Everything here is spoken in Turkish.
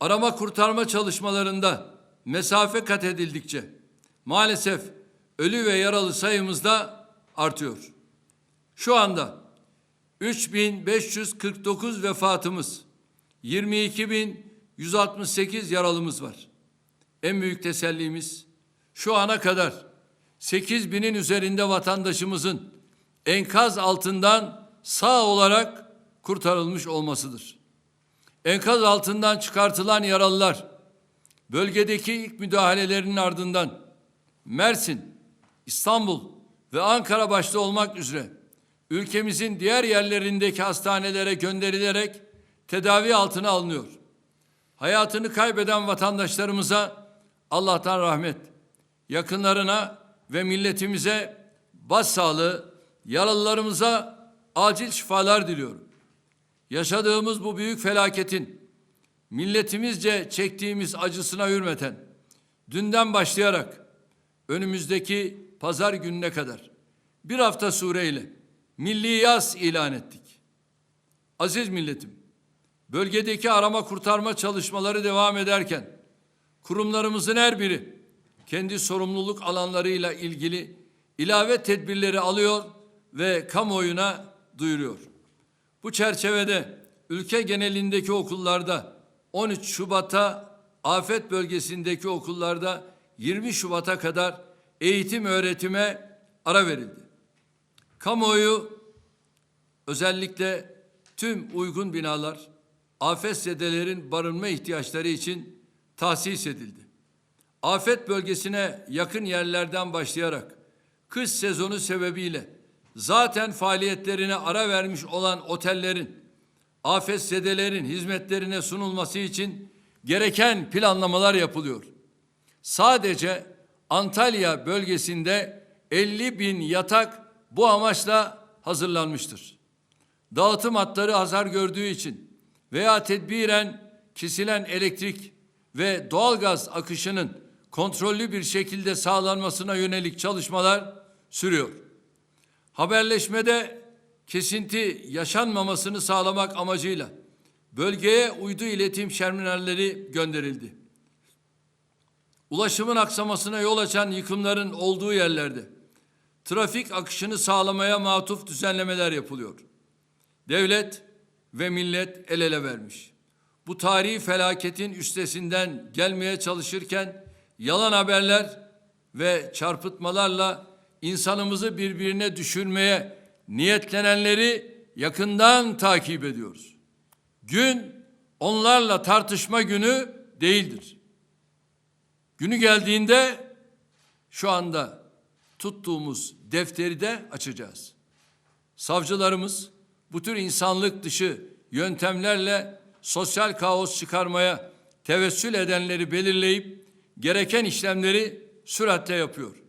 Arama kurtarma çalışmalarında mesafe kat edildikçe maalesef ölü ve yaralı sayımız da artıyor. Şu anda 3549 vefatımız, 22.168 yaralımız var. En büyük tesellimiz şu ana kadar 8 binin üzerinde vatandaşımızın enkaz altından sağ olarak kurtarılmış olmasıdır. Enkaz altından çıkartılan yaralılar bölgedeki ilk müdahalelerinin ardından Mersin, İstanbul ve Ankara başta olmak üzere ülkemizin diğer yerlerindeki hastanelere gönderilerek tedavi altına alınıyor. Hayatını kaybeden vatandaşlarımıza Allah'tan rahmet, yakınlarına ve milletimize başsağlığı, yaralılarımıza acil şifalar diliyorum. Yaşadığımız bu büyük felaketin milletimizce çektiğimiz acısına hürmeten dünden başlayarak önümüzdeki pazar gününe kadar bir hafta sureyle milli yaz ilan ettik. Aziz milletim, bölgedeki arama kurtarma çalışmaları devam ederken kurumlarımızın her biri kendi sorumluluk alanlarıyla ilgili ilave tedbirleri alıyor ve kamuoyuna duyuruyor. Bu çerçevede ülke genelindeki okullarda 13 Şubat'a afet bölgesindeki okullarda 20 Şubat'a kadar eğitim öğretime ara verildi. Kamuoyu özellikle tüm uygun binalar afetzedelerin barınma ihtiyaçları için tahsis edildi. Afet bölgesine yakın yerlerden başlayarak kış sezonu sebebiyle zaten faaliyetlerine ara vermiş olan otellerin afetzedelerin hizmetlerine sunulması için gereken planlamalar yapılıyor. Sadece Antalya bölgesinde 50 bin yatak bu amaçla hazırlanmıştır. Dağıtım hatları hasar gördüğü için veya tedbiren kesilen elektrik ve doğalgaz akışının kontrollü bir şekilde sağlanmasına yönelik çalışmalar sürüyor. Haberleşmede kesinti yaşanmamasını sağlamak amacıyla bölgeye uydu iletim terminalleri gönderildi. Ulaşımın aksamasına yol açan yıkımların olduğu yerlerde trafik akışını sağlamaya matuf düzenlemeler yapılıyor. Devlet ve millet el ele vermiş. Bu tarihi felaketin üstesinden gelmeye çalışırken yalan haberler ve çarpıtmalarla insanımızı birbirine düşürmeye niyetlenenleri yakından takip ediyoruz. Gün onlarla tartışma günü değildir. Günü geldiğinde şu anda tuttuğumuz defteri de açacağız. Savcılarımız bu tür insanlık dışı yöntemlerle sosyal kaos çıkarmaya tevessül edenleri belirleyip gereken işlemleri süratle yapıyor.